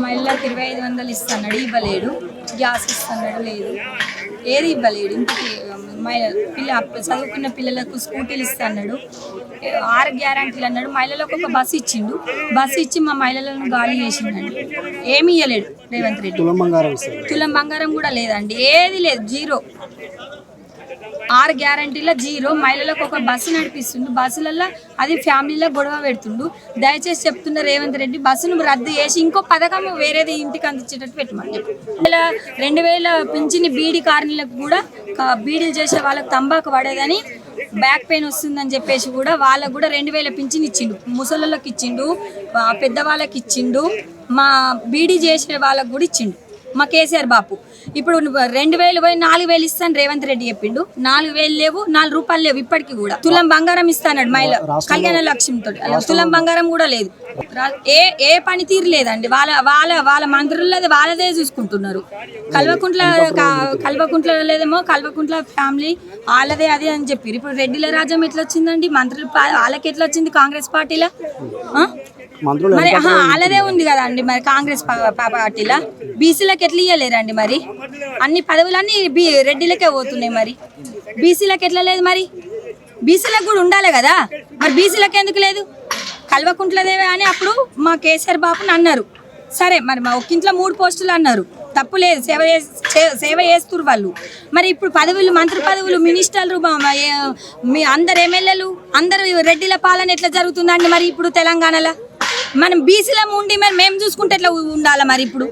మహిళలకు ఇరవై ఐదు వందలు ఇస్తున్నాడు ఇవ్వలేడు. గ్యాస్ ఇస్తున్నాడు లేదు. ఏది ఇవ్వలేడు. ఇంటికి పిల్ల చదువుకున్న పిల్లలకు స్కూటీలు ఇస్తున్నాడు. ఆరు గ్యారంటీలు అన్నాడు. మహిళలకు ఒక బస్సు ఇచ్చిండు. బస్సు ఇచ్చి మా మహిళలను గాలి చేసిండండి ఏమీ ఇవ్వలేడు రేవంత్ రెడ్డి. తులం బంగారం కూడా లేదండి. ఏది లేదు. జీరో. ఆరు గ్యారంటీలో జీరో. మహిళలకు ఒక బస్సు నడిపిస్తుండు. బస్సులలో అది ఫ్యామిలీలో గొడవ పెడుతుండు. దయచేసి చెప్తున్న రేవంత్ రెడ్డి బస్సును రద్దు చేసి ఇంకో పథకం వేరేది ఇంటికి అందించేటట్టు పెట్టమని ఇలా రెండు వేల పింఛని బీడీ కాలనీలకు కూడా బీడీలు చేసే వాళ్ళకి తంబాకు పడేదని బ్యాక్ పెయిన్ వస్తుందని చెప్పేసి కూడా వాళ్ళకు కూడా రెండు వేల పింఛన్ ఇచ్చిండు. ముసళ్ళకి ఇచ్చిండు పెద్దవాళ్ళకి ఇచ్చిండు మా బీడీ చేసే వాళ్ళకు కూడా ఇచ్చిండు. మా కేసీఆర్ బాపు. ఇప్పుడు రెండు వేలు పోయి నాలుగు వేలు ఇస్తాను రేవంత్ రెడ్డి చెప్పిండు. నాలుగు వేలు లేవు నాలుగు రూపాయలు లేవు ఇప్పటికి కూడా. తులం బంగారం ఇస్తాడు మహిళ కళ్యాణ లక్ష్మితో తులం బంగారం కూడా లేదు. ఏ ఏ పనితీరు లేదండి వాళ్ళ వాళ్ళ వాళ్ళ మంత్రులది వాళ్ళదే చూసుకుంటున్నారు. కల్వకుంట్ల కల్వకుంట్ల లేదేమో కల్వకుంట్ల ఫ్యామిలీ వాళ్ళదే అది అని చెప్పారు ఇప్పుడు రెడ్డిల రాజ్యం ఎట్లా వచ్చిందండి మంత్రులు వాళ్ళకి ఎట్లా వచ్చింది కాంగ్రెస్ పార్టీలో? మంత్రులు మరి వాళ్ళదే ఉంది కదా అండి మరి కాంగ్రెస్ పార్టీలా. బీసీలకు ఎట్లా ఇయ్యలేరండి మరి? అన్ని పదవులన్నీ బీ రెడ్డిలకే పోతున్నాయి మరి. బీసీలకు ఎట్లా లేదు మరి? బీసీలకు కూడా ఉండాలి కదా? మరి బీసీలకు ఎందుకు లేదు? కల్వకుంట్లదేవే అని అప్పుడు మా కేసీఆర్ బాబుని అన్నారు. సరే మరి మా ఒక్కింట్లో మూడు పోస్టులు అన్నారు. తప్పు లేదు సేవ సేవ చేస్తున్నారు వాళ్ళు. మరి ఇప్పుడు పదవులు మంత్రి పదవులు మినిస్టర్లు మీ అందరు ఎమ్మెల్యేలు అందరు రెడ్డిల పాలన ఎట్లా జరుగుతుందండి మరి ఇప్పుడు తెలంగాణలో? మనం బీసీలో ఉండి మరి మేము చూసుకుంటే ఎట్లా ఉండాలి మరి ఇప్పుడు?